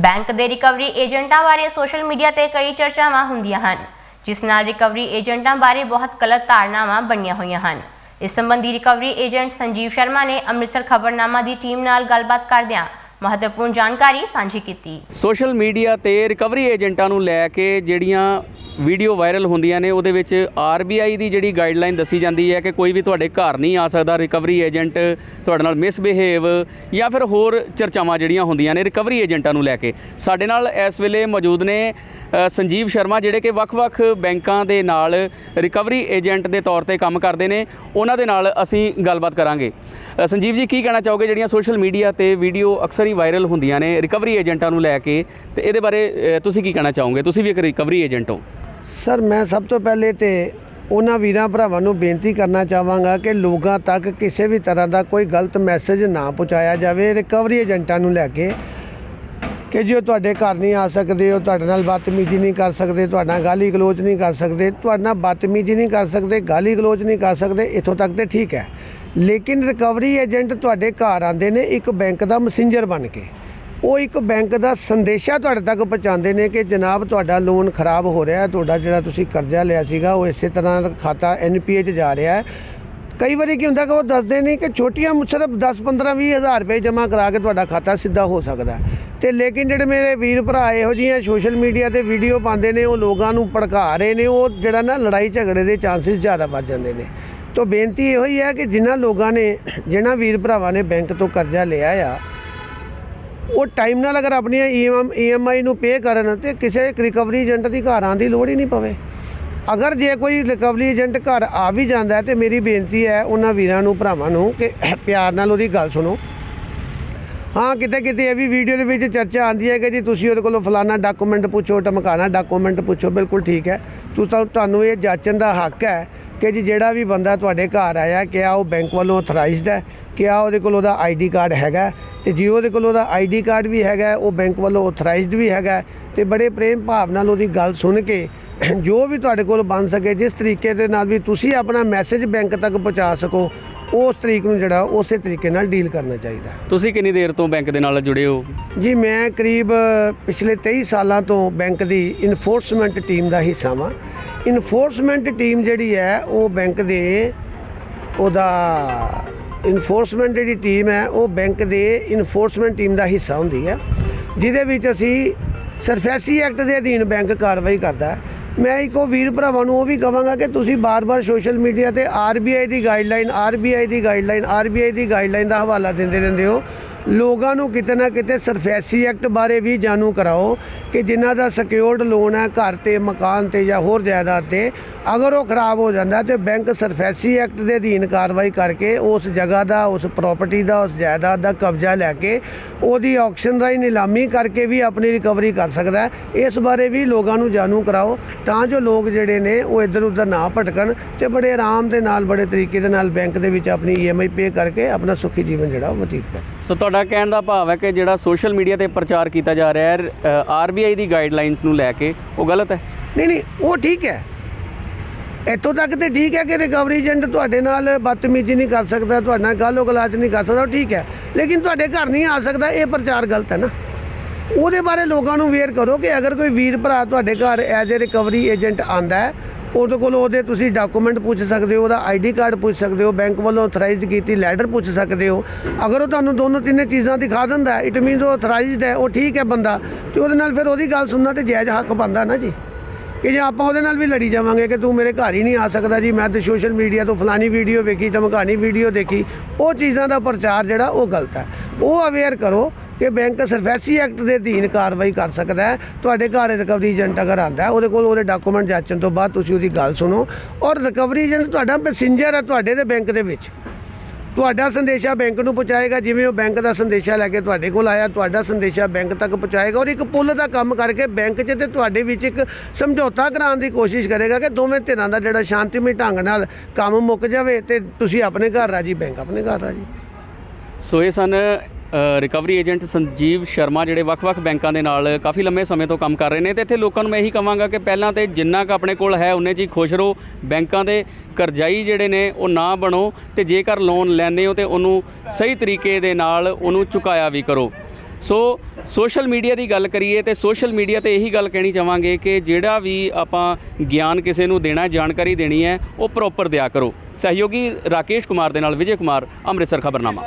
Bank ਦੇ recovery ਏਜੰਟਾਂ ਬਾਰੇ ਸੋਸ਼ਲ ਮੀਡੀਆ ਤੇ ਕਈ ਚਰਚਾਵਾਂ ਹੁੰਦੀਆਂ ਹਨ, ਜਿਸ ਨਾਲ ਰਿਕਵਰੀ ਏਜੰਟਾਂ ਬਾਰੇ ਬਹੁਤ ਗਲਤ ਧਾਰਨਾਵਾਂ ਬਣੀਆਂ ਹੋਈਆਂ ਹਨ। ਇਸ ਸੰਬੰਧੀ ਰਿਕਵਰੀ ਏਜੰਟ ਸੰਜੀਵ ਸ਼ਰਮਾ ਨੇ ਅੰਮ੍ਰਿਤਸਰ ਖਬਰਨਾਮਾ ਦੀ ਟੀਮ ਨਾਲ ਗੱਲਬਾਤ ਕਰਦਿਆਂ ਮਹੱਤਵਪੂਰਨ ਜਾਣਕਾਰੀ ਸਾਂਝੀ ਕੀਤੀ। ਸੋਸ਼ਲ ਮੀਡੀਆ ਤੇ ਰਿਕਵਰੀ ਏਜੰਟਾਂ ਨੂੰ ਲੈ ਕੇ ਜਿਹੜੀਆਂ ਵੀਡੀਓ ਵਾਇਰਲ ਹੁੰਦੀਆਂ ਨੇ, ਉਹਦੇ ਵਿੱਚ ਆਰਬੀਆਈ ਦੀ ਜਿਹੜੀ ਗਾਈਡਲਾਈਨ ਦੱਸੀ ਜਾਂਦੀ ਹੈ ਕਿ ਕੋਈ ਵੀ ਤੁਹਾਡੇ ਘਰ ਨਹੀਂ ਆ ਸਕਦਾ, ਰਿਕਵਰੀ ਏਜੰਟ ਤੁਹਾਡੇ ਨਾਲ ਮਿਸਬਿਹੇਵ ਜਾਂ ਫਿਰ ਹੋਰ ਚਰਚਾਵਾਂ ਜਿਹੜੀਆਂ ਹੁੰਦੀਆਂ ਨੇ, ਰਿਕਵਰੀ ਏਜੰਟਾਂ ਨੂੰ ਲੈ ਕੇ। ਸਾਡੇ ਨਾਲ ਇਸ ਵੇਲੇ ਮੌਜੂਦ ਨੇ ਸੰਜੀਵ ਸ਼ਰਮਾ, ਜਿਹੜੇ ਕਿ ਵੱਖ-ਵੱਖ ਬੈਂਕਾਂ ਦੇ ਨਾਲ ਰਿਕਵਰੀ ਏਜੰਟ ਦੇ ਤੌਰ ਤੇ ਕੰਮ ਕਰਦੇ ਨੇ, ਉਹਨਾਂ ਦੇ ਨਾਲ ਅਸੀਂ ਗੱਲਬਾਤ ਕਰਾਂਗੇ। ਸੰਜੀਵ ਜੀ, ਕੀ ਕਹਿਣਾ ਚਾਹੋਗੇ ਜਿਹੜੀਆਂ ਸੋਸ਼ਲ ਮੀਡੀਆ ਤੇ ਵੀਡੀਓ ਅਕਸਰ ਹੀ ਵਾਇਰਲ ਹੁੰਦੀਆਂ ਨੇ ਰਿਕਵਰੀ ਏਜੰਟਾਂ ਨੂੰ ਲੈ ਕੇ, ਤੇ ਇਹਦੇ ਬਾਰੇ ਤੁਸੀਂ ਕੀ ਕਹਿਣਾ ਚਾਹੋਗੇ? ਤੁਸੀਂ ਵੀ ਇੱਕ ਰਿਕਵਰੀ ਏਜੰਟ ਹੋ। ਸਰ, ਮੈਂ ਸਭ ਤੋਂ ਪਹਿਲੇ ਤੇ ਉਹਨਾਂ ਵੀਰਾਂ ਭਰਾਵਾਂ ਨੂੰ ਬੇਨਤੀ ਕਰਨਾ ਚਾਹਾਂਗਾ ਕਿ ਲੋਕਾਂ ਤੱਕ ਕਿਸੇ ਵੀ ਤਰ੍ਹਾਂ ਦਾ ਕੋਈ ਗਲਤ ਮੈਸੇਜ ਨਾ ਪਹੁੰਚਾਇਆ ਜਾਵੇ ਰਿਕਵਰੀ ਏਜੰਟਾਂ ਨੂੰ ਲੈ ਕੇ। ਕਿ ਜੀ ਉਹ ਤੁਹਾਡੇ ਘਰ ਨਹੀਂ ਆ ਸਕਦੇ, ਉਹ ਤੁਹਾਡੇ ਨਾਲ ਬਦਤਮੀਜ਼ੀ ਨਹੀਂ ਕਰ ਸਕਦੇ, ਤੁਹਾਡਾ ਗਾਲੀ ਗਲੋਚ ਨਹੀਂ ਕਰ ਸਕਦੇ, ਤੁਹਾਡਾ ਨਾਲ ਬਦਤਮੀਜ਼ੀ ਨਹੀਂ ਕਰ ਸਕਦੇ, ਗਾਲੀ ਗਲੋਚ ਨਹੀਂ ਕਰ ਸਕਦੇ, ਇੱਥੋਂ ਤੱਕ ਤੇ ਠੀਕ ਹੈ। ਲੇਕਿਨ ਰਿਕਵਰੀ ਏਜੰਟ ਤੁਹਾਡੇ ਘਰ ਆਉਂਦੇ ਨੇ, ਇੱਕ ਬੈਂਕ ਦਾ ਮੈਸੇਂਜਰ ਬਣ ਕੇ। ਉਹ ਇੱਕ ਬੈਂਕ ਦਾ ਸੰਦੇਸ਼ਾ ਤੁਹਾਡੇ ਤੱਕ ਪਹੁੰਚਾਉਂਦੇ ਨੇ ਕਿ ਜਨਾਬ ਤੁਹਾਡਾ ਲੋਨ ਖਰਾਬ ਹੋ ਰਿਹਾ, ਤੁਹਾਡਾ ਜਿਹੜਾ ਤੁਸੀਂ ਕਰਜ਼ਾ ਲਿਆ ਸੀਗਾ, ਉਹ ਇਸੇ ਤਰ੍ਹਾਂ ਦਾ ਖਾਤਾ ਐਨਪੀਏ 'ਚ ਜਾ ਰਿਹਾ ਹੈ। ਕਈ ਵਾਰੀ ਕੀ ਹੁੰਦਾ ਕਿ ਉਹ ਦੱਸਦੇ ਨਹੀਂ ਕਿ ਛੋਟੀਆਂ ਮੁ- ਸਿਰਫ 10 15 20 ਹਜ਼ਾਰ ਰੁਪਏ ਜਮ੍ਹਾਂ ਕਰਾ ਕੇ ਤੁਹਾਡਾ ਖਾਤਾ ਸਿੱਧਾ ਹੋ ਸਕਦਾ ਹੈ। ਤੇ ਲੇਕਿਨ ਜਿਹੜੇ ਮੇਰੇ ਵੀਰ ਭਰਾ ਇਹੋ ਜਿਹੀਆਂ ਸੋਸ਼ਲ ਮੀਡੀਆ ਤੇ ਵੀਡੀਓ ਪਾਉਂਦੇ ਨੇ, ਉਹ ਲੋਕਾਂ ਨੂੰ ਭੜਕਾ ਰਹੇ ਨੇ, ਉਹ ਜਿਹੜਾ ਨਾ ਲੜਾਈ ਝਗੜੇ ਦੇ ਚਾਂਸਸ ਜ਼ਿਆਦਾ ਵੱਧ ਜਾਂਦੇ ਨੇ ਤੋਂ ਬੇਨਤੀ ਇਹੋ ਹੀ ਹੈ ਕਿ ਜਿਨ੍ਹਾਂ ਲੋਕਾਂ ਨੇ, ਜਿਨ੍ਹਾਂ ਵੀਰ ਭਰਾਵਾਂ ਨੇ ਬੈਂਕ ਤੋਂ ਕਰਜ਼ਾ ਲਿਆ ਆ, ਉਹ ਟਾਈਮ ਨਾਲ ਅਗਰ ਆਪਣੀਆਂ ਈਐਮਆਈ ਨੂੰ ਪੇ ਕਰਨ ਤੇ ਕਿਸੇ ਰਿਕਵਰੀ ਏਜੰਟ ਦੀ ਘਰ ਆਉਣ ਦੀ ਲੋੜ ਹੀ ਨਹੀਂ ਪਵੇ ਅਗਰ ਜੇ ਕੋਈ ਰਿਕਵਰੀ ਏਜੰਟ ਘਰ ਆ ਵੀ ਜਾਂਦਾ ਹੈ ਤੇ ਮੇਰੀ ਬੇਨਤੀ ਹੈ ਉਹਨਾਂ ਵੀਰਾਂ ਨੂੰ, ਭਰਾਵਾਂ ਨੂੰ ਕਿ ਪਿਆਰ ਨਾਲ ਉਹਦੀ ਗੱਲ ਸੁਣੋ। ਹਾਂ, ਕਿਤੇ ਕਿਤੇ ਇਹ ਵੀ ਵੀਡੀਓ ਦੇ ਵਿੱਚ ਚਰਚਾ ਆਉਂਦੀ ਹੈ ਕਿ ਜੀ ਤੁਸੀਂ ਉਹਦੇ ਕੋਲੋਂ ਫਲਾਣਾ ਡਾਕੂਮੈਂਟ ਪੁੱਛੋ ਟਮਕਾਣਾ ਡਾਕੂਮੈਂਟ ਪੁੱਛੋ, ਬਿਲਕੁਲ ਠੀਕ ਹੈ। ਤੁਸੀਂ ਤੁਹਾਨੂੰ ਇਹ ਜਾਚਣ ਦਾ ਹੱਕ ਹੈ ਕਿ ਜੀ ਜਿਹੜਾ ਵੀ ਬੰਦਾ ਤੁਹਾਡੇ ਘਰ ਆਇਆ, ਕਿ ਆ ਉਹ ਬੈਂਕ ਵੱਲੋਂ ਅਥੋਰਾਈਜ਼ਡ ਹੈ, ਕਿ ਆ ਉਹਦੇ ਕੋਲ ਉਹਦਾ ਆਈਡੀ ਕਾਰਡ ਹੈਗਾ ਤੇ ਜੇ ਉਹਦੇ ਕੋਲ ਉਹਦਾ ਆਈਡੀ ਕਾਰਡ ਵੀ ਹੈਗਾ ਉਹ ਬੈਂਕ ਵੱਲੋਂ ਅਥੋਰਾਈਜ਼ਡ ਵੀ ਹੈਗਾ ਤੇ ਬੜੇ ਪ੍ਰੇਮ ਭਾਵ ਨਾਲ ਉਹਦੀ ਗੱਲ ਸੁਣ ਕੇ ਜੋ ਵੀ ਤੁਹਾਡੇ ਕੋਲ ਬਣ ਸਕੇ, ਜਿਸ ਤਰੀਕੇ ਦੇ ਨਾਲ ਵੀ ਤੁਸੀਂ ਆਪਣਾ ਮੈਸੇਜ ਬੈਂਕ ਤੱਕ ਪਹੁੰਚਾ ਸਕੋ ਉਸ ਤਰੀਕ ਨੂੰ ਜਿਹੜਾ ਉਸੇ ਤਰੀਕੇ ਨਾਲ ਡੀਲ ਕਰਨਾ ਚਾਹੀਦਾ। ਤੁਸੀਂ ਕਿੰਨੀ ਦੇਰ ਤੋਂ ਬੈਂਕ ਦੇ ਨਾਲ ਜੁੜੇ ਹੋ? ਜੀ ਮੈਂ ਕਰੀਬ ਪਿਛਲੇ 23 ਸਾਲਾਂ ਤੋਂ ਬੈਂਕ ਦੀ ਇਨਫੋਰਸਮੈਂਟ ਟੀਮ ਦਾ ਹਿੱਸਾ ਹਾਂ ਇਨਫੋਰਸਮੈਂਟ ਟੀਮ ਜਿਹੜੀ ਹੈ ਉਹ ਬੈਂਕ ਦੇ ਉਹਦਾ ਇਨਫੋਰਸਮੈਂਟ ਜਿਹੜੀ ਟੀਮ ਹੈ ਉਹ ਬੈਂਕ ਦੇ ਇਨਫੋਰਸਮੈਂਟ ਟੀਮ ਦਾ ਹਿੱਸਾ ਹੁੰਦੀ ਹੈ। ਜਿਹਦੇ ਵਿੱਚ ਅਸੀਂ ਸਰਫੈਸੀ ਐਕਟ ਦੇ ਅਧੀਨ ਬੈਂਕ ਕਾਰਵਾਈ ਕਰਦਾ ਹੈ। ਮੈਂ ਇੱਕੋ ਵੀਰ ਭਰਾਵਾਂ ਨੂੰ ਉਹ ਵੀ ਕਹਾਂਗਾ ਕਿ ਤੁਸੀਂ ਬਾਰ-ਬਾਰ ਸੋਸ਼ਲ ਮੀਡੀਆ ਤੇ ਆਰਬੀਆਈ ਦੀ ਗਾਈਡਲਾਈਨ ਆਰਬੀਆਈ ਦੀ ਗਾਈਡਲਾਈਨ ਆਰਬੀਆਈ ਦੀ ਗਾਈਡਲਾਈਨ ਦਾ ਹਵਾਲਾ ਦਿੰਦੇ ਰਹਿੰਦੇ ਹੋ। ਲੋਕਾਂ ਨੂੰ ਕਿਤੇ ਨਾ ਕਿਤੇ ਸਰਫੈਸੀ ਐਕਟ ਬਾਰੇ ਵੀ ਜਾਣੂ ਕਰਾਓ ਕਿ ਜਿਨ੍ਹਾਂ ਦਾ ਸਿਕਿਉਰਡ ਲੋਨ ਹੈ, ਘਰ ਤੇ, ਮਕਾਨ ਤੇ ਜਾਂ ਹੋਰ ਜਾਇਦਾਦ ਤੇ। ਅਗਰ ਉਹ ਖਰਾਬ ਹੋ ਜਾਂਦਾ ਤੇ ਬੈਂਕ ਸਰਫੈਸੀ ਐਕਟ ਦੇ ਅਧੀਨ ਕਾਰਵਾਈ ਕਰਕੇ ਉਸ ਜਗ੍ਹਾ ਦਾ, ਉਸ ਪ੍ਰਾਪਰਟੀ ਦਾ, ਉਸ ਜਾਇਦਾਦ ਦਾ ਕਬਜ਼ਾ ਲੈ ਕੇ ਉਹਦੀ ਆਕਸ਼ਨ ਰਾਹੀਂ ਨਿਲਾਮੀ ਕਰਕੇ ਵੀ ਆਪਣੀ ਰਿਕਵਰੀ ਕਰ ਸਕਦਾ ਹੈ। ਇਸ ਬਾਰੇ ਵੀ ਲੋਕਾਂ ਨੂੰ ਜਾਣੂ ਕਰਾਓ। ਤਾਂ ਜੋ ਲੋਕ ਜਿਹੜੇ ਨੇ ਉਹ ਇੱਧਰ ਉੱਧਰ ਨਾ ਭਟਕਣ ਤੇ ਬੜੇ ਆਰਾਮ ਦੇ ਨਾਲ ਬੜੇ ਤਰੀਕੇ ਦੇ ਨਾਲ ਬੈਂਕ ਦੇ ਵਿੱਚ ਆਪਣੀ ਈਐਮਆਈ ਪੇ ਕਰਕੇ ਆਪਣਾ ਸੁਖੀ ਜੀਵਨ ਜਿਹੜਾ ਉਹ ਬਤੀਤ ਕਰਨ। ਸੋ ਤੁਹਾਡਾ ਕਹਿਣ ਦਾ ਭਾਵ ਹੈ ਕਿ ਜਿਹੜਾ ਸੋਸ਼ਲ ਮੀਡੀਆ ਤੇ ਪ੍ਰਚਾਰ ਕੀਤਾ ਜਾ ਰਿਹਾ ਹੈ ਆਰਬੀਆਈ ਦੀ ਗਾਈਡਲਾਈਨਸ ਨੂੰ ਲੈ ਕੇ ਉਹ ਗਲਤ ਹੈ? ਨਹੀਂ ਨਹੀਂ ਉਹ ਠੀਕ ਹੈ। ਇੱਥੋਂ ਤੱਕ ਤੇ ਠੀਕ ਹੈ ਕਿ ਰਿਕਵਰੀ ਏਜੰਟ ਤੁਹਾਡੇ ਨਾਲ ਬਦਤਮੀਜ਼ੀ ਨਹੀਂ ਕਰ ਸਕਦਾ ਤੁਹਾਡੇ ਨਾਲ ਗਾਲੋ ਗਲਾਚ ਨਹੀਂ ਕਰ ਸਕਦਾ ਉਹ ਠੀਕ ਹੈ। ਲੇਕਿਨ ਤੁਹਾਡੇ ਘਰ ਨਹੀਂ ਆ ਸਕਦਾ ਇਹ ਪ੍ਰਚਾਰ ਗਲਤ ਹੈ ਨਾ। ਉਹਦੇ ਬਾਰੇ ਲੋਕਾਂ ਨੂੰ ਅਵੇਅਰ ਕਰੋ ਕਿ ਅਗਰ ਕੋਈ ਵੀਰ ਭਰਾ ਤੁਹਾਡੇ ਘਰ ਐਜ਼ ਅ ਰਿਕਵਰੀ ਏਜੰਟ ਆਂਦਾ ਹੈ, ਉਹਦੇ ਕੋਲ ਉਹਦੇ ਤੁਸੀਂ ਡਾਕੂਮੈਂਟ ਪੁੱਛ ਸਕਦੇ ਹੋ, ਉਹਦਾ ਆਈਡੀ ਕਾਰਡ ਪੁੱਛ ਸਕਦੇ ਹੋ ਬੈਂਕ ਵੱਲੋਂ ਅਥੋਰਾਈਜ਼ਡ ਕੀਤੀ ਲੈਟਰ ਪੁੱਛ ਸਕਦੇ ਹੋ। ਅਗਰ ਉਹ ਤੁਹਾਨੂੰ ਦੋਨੋਂ ਤਿੰਨੇ ਚੀਜ਼ਾਂ ਦਿਖਾ ਦਿੰਦਾ ਇਟ ਮੀਨਸ ਉਹ ਅਥੋਰਾਈਜ਼ਡ ਹੈ, ਉਹ ਠੀਕ ਹੈ ਬੰਦਾ, ਤੇ ਉਹਦੇ ਨਾਲ ਫਿਰ ਉਹਦੀ ਗੱਲ ਸੁਣਨਾ ਤੇ ਜਾਇਜ਼ ਹੱਕ ਬਣਦਾ ਨਾ ਜੀ। ਕਿ ਜੇ ਆਪਾਂ ਉਹਦੇ ਨਾਲ ਵੀ ਲੜੀ ਜਾਵਾਂਗੇ ਕਿ ਤੂੰ ਮੇਰੇ ਘਰ ਹੀ ਨਹੀਂ ਆ ਸਕਦਾ ਜੀ, ਮੈਂ ਤੇ ਸੋਸ਼ਲ ਮੀਡੀਆ ਤੋਂ ਫਲਾਨੀ ਵੀਡੀਓ ਵੇਖੀ, ਧਮਕਾਣੀ ਵੀਡੀਓ ਦੇਖੀ, ਉਹ ਚੀਜ਼ਾਂ ਦਾ ਪ੍ਰਚਾਰ ਜਿਹੜਾ ਉਹ ਗਲਤ ਹੈ। ਉਹ ਅਵੇਅਰ ਕਰੋ ਕਿ ਬੈਂਕ ਸਰਫੈਸੀ ਐਕਟ ਦੇ ਅਧੀਨ ਕਾਰਵਾਈ ਕਰ ਸਕਦਾ ਹੈ। ਤੁਹਾਡੇ ਘਰ ਰਿਕਵਰੀ ਏਜੰਟ ਅਗਰ ਆਂਦਾ ਉਹਦੇ ਕੋਲ ਉਹਦੇ ਡਾਕੂਮੈਂਟ ਜਾਚਣ ਤੋਂ ਬਾਅਦ ਤੁਸੀਂ ਉਹਦੀ ਗੱਲ ਸੁਣੋ। ਔਰ ਰਿਕਵਰੀ ਏਜੰਟ ਤੁਹਾਡਾ ਪੈਸੇਂਜਰ ਹੈ ਤੁਹਾਡੇ ਦੇ ਬੈਂਕ ਦੇ ਵਿੱਚ। ਤੁਹਾਡਾ ਸੰਦੇਸ਼ਾ ਬੈਂਕ ਨੂੰ ਪਹੁੰਚਾਏਗਾ, ਜਿਵੇਂ ਉਹ ਬੈਂਕ ਦਾ ਸੰਦੇਸ਼ਾ ਲੈ ਕੇ ਤੁਹਾਡੇ ਕੋਲ ਆਇਆ, ਤੁਹਾਡਾ ਸੰਦੇਸ਼ਾ ਬੈਂਕ ਤੱਕ ਪਹੁੰਚਾਏਗਾ ਔਰ ਇੱਕ ਪੁੱਲ ਦਾ ਕੰਮ ਕਰਕੇ ਬੈਂਕ 'ਚ ਤੇ ਤੁਹਾਡੇ ਵਿੱਚ ਇੱਕ ਸਮਝੌਤਾ ਕਰਾਉਣ ਦੀ ਕੋਸ਼ਿਸ਼ ਕਰੇਗਾ ਕਿ ਦੋਵੇਂ ਧਿਰਾਂ ਦਾ ਜਿਹੜਾ ਸ਼ਾਂਤੀਮਈ ਢੰਗ ਨਾਲ ਕੰਮ ਮੁੱਕ ਜਾਵੇ ਤੇ ਤੁਸੀਂ ਆਪਣੇ ਘਰ ਰਾਜੀ, ਬੈਂਕ ਆਪਣੇ ਘਰ ਰਾਜੀ। ਸੋ ਇਹ ਸਨ ਰਿਕਵਰੀ ਏਜੰਟ ਸੰਜੀਵ ਸ਼ਰਮਾ, ਜਿਹੜੇ ਵੱਖ-ਵੱਖ ਬੈਂਕਾਂ ਦੇ ਨਾਲ ਕਾਫੀ ਲੰਮੇ ਸਮੇਂ ਤੋਂ ਕੰਮ ਕਰ ਰਹੇ ਨੇ ਤੇ ਇੱਥੇ ਲੋਕਾਂ ਨੂੰ ਮੈਂ ਇਹੀ ਕਹਾਂਗਾ ਕਿ ਪਹਿਲਾਂ ਤੇ ਜਿੰਨਾ ਕੁ ਆਪਣੇ ਕੋਲ ਹੈ ਉਹਨੇ 'ਚ ਹੀ ਖੁਸ਼ ਰਹੋ। ਬੈਂਕਾਂ ਦੇ ਕਰਜ਼ਾਈ ਜਿਹੜੇ ਨੇ, ਉਹ ਨਾ ਬਣੋ ਤੇ ਜੇਕਰ ਲੋਨ ਲੈਂਦੇ ਹੋ ਤੇ ਉਹਨੂੰ ਸਹੀ ਤਰੀਕੇ ਦੇ ਨਾਲ ਉਹਨੂੰ ਚੁਕਾਇਆ ਵੀ ਕਰੋ। ਸੋ ਸੋਸ਼ਲ ਮੀਡੀਆ ਦੀ ਗੱਲ ਕਰੀਏ ਤੇ ਸੋਸ਼ਲ ਮੀਡੀਆ ਤੇ ਇਹੀ ਗੱਲ ਕਹਿਣੀ ਚਾਹਾਂਗੇ ਕਿ ਜਿਹੜਾ ਵੀ ਆਪਾਂ ਗਿਆਨ ਕਿਸੇ ਨੂੰ ਦੇਣਾ, ਜਾਣਕਾਰੀ ਦੇਣੀ ਹੈ, ਉਹ ਪ੍ਰੋਪਰ ਦਿਆ ਕਰੋ। ਸਹਿਯੋਗੀ ਰਾਕੇਸ਼ ਕੁਮਾਰ ਦੇ ਨਾਲ ਵਿਜੇ ਕੁਮਾਰ, ਅੰਮ੍ਰਿਤਸਰ ਖਬਰਨਾਮਾ।